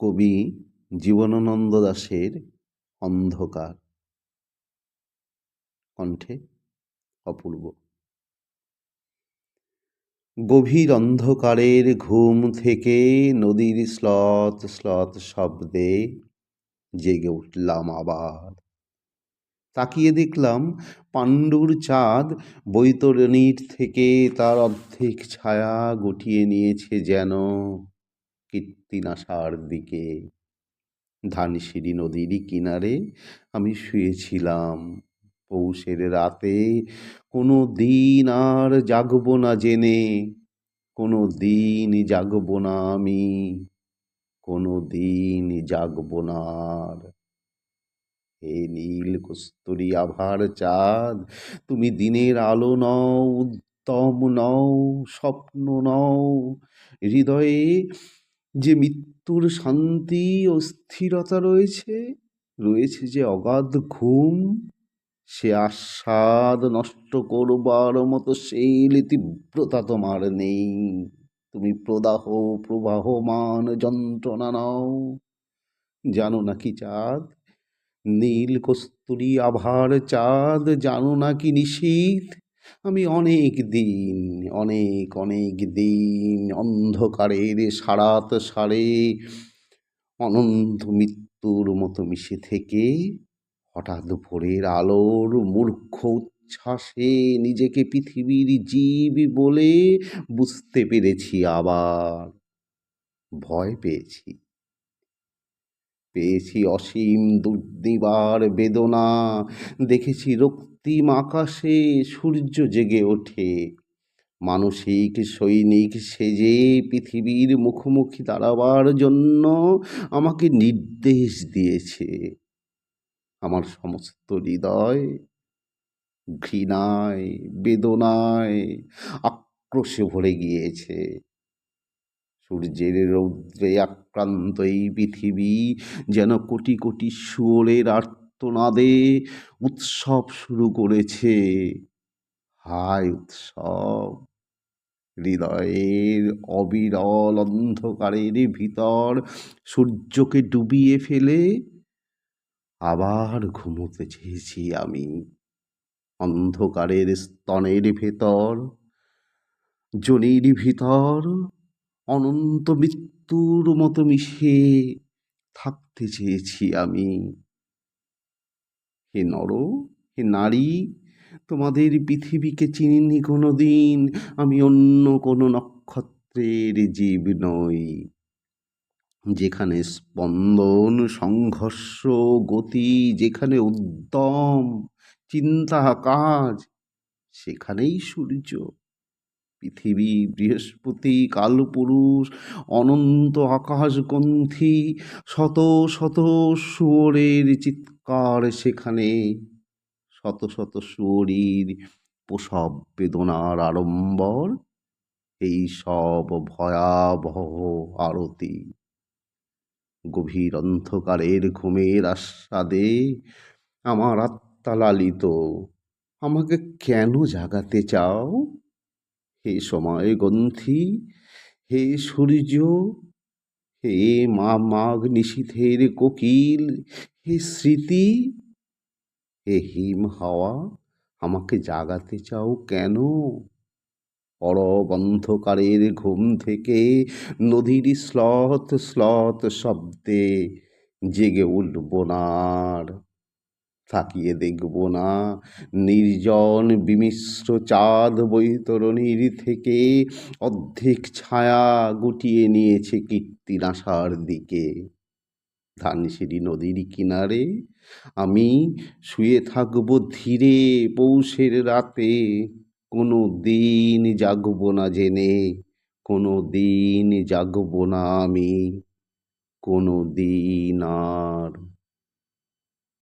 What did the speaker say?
কবি জীবনানন্দ দাশের অন্ধকার। কণ্ঠে অপূর্ব। গভীর অন্ধকারের ঘুম থেকে নদীর স্লত স্লত শব্দে জেগে উঠলাম আবার। তাকিয়ে দেখলাম পাণ্ডুর চাঁদ বৈতরণীর থেকে তার অর্ধেক ছায়া গুটিয়ে নিয়েছে যেন কীর্তিনাশার দিকে। ধানসিঁড়ি নদীরই কিনারে আমি শুয়েছিলাম। পৌষের রাতে কোনো দিন আর জাগব না জেনে, কোনো দিন জাগব না আমি, কোনো দিন জাগব না আর। হে নীল কস্তুরী আভার চাঁদ, তুমি দিনের আলো নও, উত্তম নও, স্বপ্ন নও, হৃদয়ে যে মৃত্যুর শান্তি ও স্থিরতা রয়েছে রয়েছে যে অগাধ ঘুম, সে আস্বাদ নষ্ট করবার মতো সেই তীব্রতা তোমার নেই। তুমি প্রদাহ প্রবাহমান যন্ত্রণা নাও। জানো নাকি চাঁদ? নীল কস্তুরী আভার চাঁদ, জানো নাকি নিশীথ? আমি অনেক দিন, অনেক অনেক দিন অন্ধকারের সারাত সারে অনন্ত মৃত্যুর মতো মিশে থেকে হঠাৎ ভোরের আলোর মূর্খ উচ্ছ্বাসে নিজেকে পৃথিবীর জীব বলে বুঝতে পেরেছি আবার ভয় পেয়েছি। পেয়েছি অসীম দুর্দিবার বেদনা। দেখেছি রক্তিম আকাশে সূর্য জেগে ওঠে। মানসিক, সৈনিক সেজে পৃথিবীর মুখোমুখি দাঁড়াবার জন্য আমাকে নির্দেশ দিয়েছে। আমার সমস্ত হৃদয় ঘৃণায়, বেদনায় আক্রোশে ভরে গিয়েছে। সূর্যের রৌদ্রে আক্রান্ত এই পৃথিবী, যেন কোটি কোটি শুয়োরের আর্তনাদে উৎসব শুরু করেছে। হায় উৎসব! হৃদয়ের অবিরল অন্ধকারের ভিতর সূর্যকে ডুবিয়ে ফেলে আবার ঘুমোতে চেয়েছি আমি। অন্ধকারের স্তনের ভেতর জনির ভিতর অনন্ত মৃত্যুর মতো মিশে থাকতে চেয়েছি আমি। হে নর, হে নারী, তোমাদের পৃথিবীকে চিনিনি কোনো দিন আমি অন্য কোনো নক্ষত্রের জীব নই। যেখানে স্পন্দন, সংঘর্ষ, গতি, যেখানে উদ্যম, চিন্তা, কাজ, সেখানেই সূর্য। পৃথিবী বৃহস্পতি কালপুরুষ অনন্ত আকাশগ্রন্থি শত শত শুয়োরের চিৎকার সেখানে। শত শত শুয়োরীর প্রসব বেদনার আড়ম্বর, এই সব ভয়াবহ আরতি। গভীর অন্ধকারের ঘুমের আস্বাদে আমার আত্মা লালিত। আমাকে কেন জাগাতে চাও? হে সময় গ্রন্থি, হে সূর্য, হে মা মাঘ নিশীথের কোকিল, হে স্মৃতি, হে হিম হাওয়া, আমাকে জাগাতে চাও কেন? অরব অন্ধকারের ঘুম থেকে নদীর স্লথ স্লথ শব্দে জেগে উঠব না আর তাকিয়ে দেখব না। নির্জন বিমিশ্র চাঁদ বৈতরণীর থেকে অর্ধেক ছায়া গুটিয়ে নিয়েছে কীর্তিনাশার দিকে। ধানসিঁড়ি নদীর কিনারে আমি শুয়ে থাকব ধীরে, পৌষের রাতে। কোনো দিন জাগব না জেনে, কোনো দিন জাগব না আমি। কোনো দিন আর